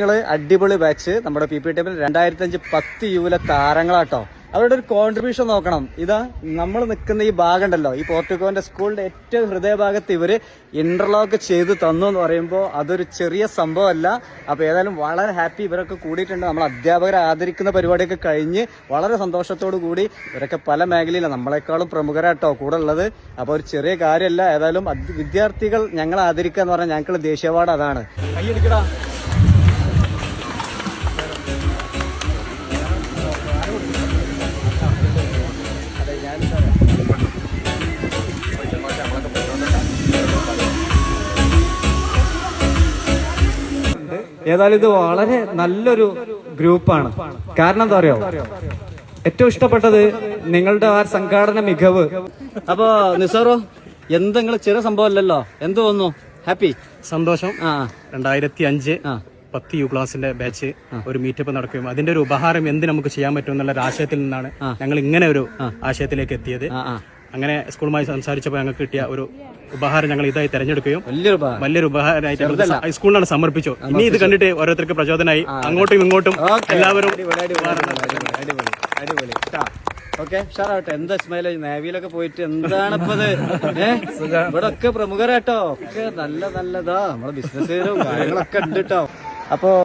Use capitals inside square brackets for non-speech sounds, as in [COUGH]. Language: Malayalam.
നിങ്ങൾ അടിപൊളി ബാച്ച് നമ്മുടെ പി പി ടീമിൽ രണ്ടായിരത്തി അഞ്ച് പത്ത് യുവിലെ താരങ്ങളാട്ടോ. അവരുടെ ഒരു കോൺട്രിബ്യൂഷൻ നോക്കണം. ഇതാ നമ്മൾ നിൽക്കുന്ന ഈ ഭാഗം ഉണ്ടല്ലോ ഈ പോർട്ടുഗോന്റെ സ്കൂളിന്റെ ഏറ്റവും ഹൃദയഭാഗത്ത് ഇവർ ഇന്റർലോക്ക് ചെയ്ത് തന്നു എന്ന് പറയുമ്പോൾ അതൊരു ചെറിയ സംഭവമല്ല. അപ്പൊ ഏതായാലും വളരെ ഹാപ്പി ഇവരൊക്കെ കൂടിയിട്ടുണ്ട്. നമ്മൾ അധ്യാപകരെ ആദരിക്കുന്ന പരിപാടിയൊക്കെ കഴിഞ്ഞ് വളരെ സന്തോഷത്തോടു കൂടി ഇവരൊക്കെ പല മേഖലയിലാണ് നമ്മളെക്കാളും പ്രമുഖരാട്ടോ കൂടെ ഉള്ളത്. അപ്പൊ ഒരു ചെറിയ കാര്യമല്ല. ഏതായാലും വിദ്യാർത്ഥികൾ ഞങ്ങൾ ആദരിക്കുക എന്ന് പറഞ്ഞാൽ ഞങ്ങൾക്ക് ദേശീയ അവാർഡ് അതാണ് കൈയെടുക്കടാ ഏതായാലും ഇത് വളരെ നല്ലൊരു ഗ്രൂപ്പാണ്. കാരണം എന്താ അറിയോ? ഏറ്റവും ഇഷ്ടപ്പെട്ടത് നിങ്ങളുടെ ആ സംഘാടന മികവ്. അപ്പൊ നിസാറോ എന്തെങ്കിലും ചെറിയ സംഭവം അല്ലല്ലോ? എന്ത് തോന്നുന്നു? ഹാപ്പി സന്തോഷം. ആ. രണ്ടായിരത്തി അഞ്ച്. ആ. പത്ത് യു ക്ലാസിന്റെ ബാച്ച് ഒരു മീറ്റപ്പ് നടക്കുകയും അതിന്റെ ഒരു ഉപഹാരം എന്ത് നമുക്ക് ചെയ്യാൻ പറ്റും എന്നുള്ള ഒരു ആശയത്തിൽ നിന്നാണ് ഞങ്ങൾ ഇങ്ങനെ ഒരു ആശയത്തിലേക്ക് എത്തിയത്. അങ്ങനെ സ്കൂളുമായി സംസാരിച്ചപ്പോൾ ഞങ്ങൾക്ക് കിട്ടിയ ഒരു ഉപഹാരം ഞങ്ങൾ ഇതായി തെരഞ്ഞെടുക്കുകയും വലിയൊരു ഉപഹാരമായിട്ട് ഹൈസ്കൂളിനാണ് സ്കൂളിനാണ് സമർപ്പിച്ചു ഇനി ഇത് കണ്ടിട്ട് ഓരോരുത്തർക്ക് പ്രചോദനമായി അങ്ങോട്ടും ഇങ്ങോട്ടും എല്ലാവരും. ഓക്കെ ഉഷാറാവട്ടെ. എന്താ ഇസ്മായില നേവിയിലൊക്കെ പോയിട്ട് എന്താണ് ഇപ്പത് [LAUGHS] ഏഹ് ഇവിടെ ഒക്കെ പ്രമുഖരാട്ടോ. ഒക്കെ നല്ല നല്ലതാ. നമ്മളെ ബിസിനസ്സുകാരും കാര്യങ്ങളൊക്കെ ഉണ്ട് കേട്ടോ അപ്പോ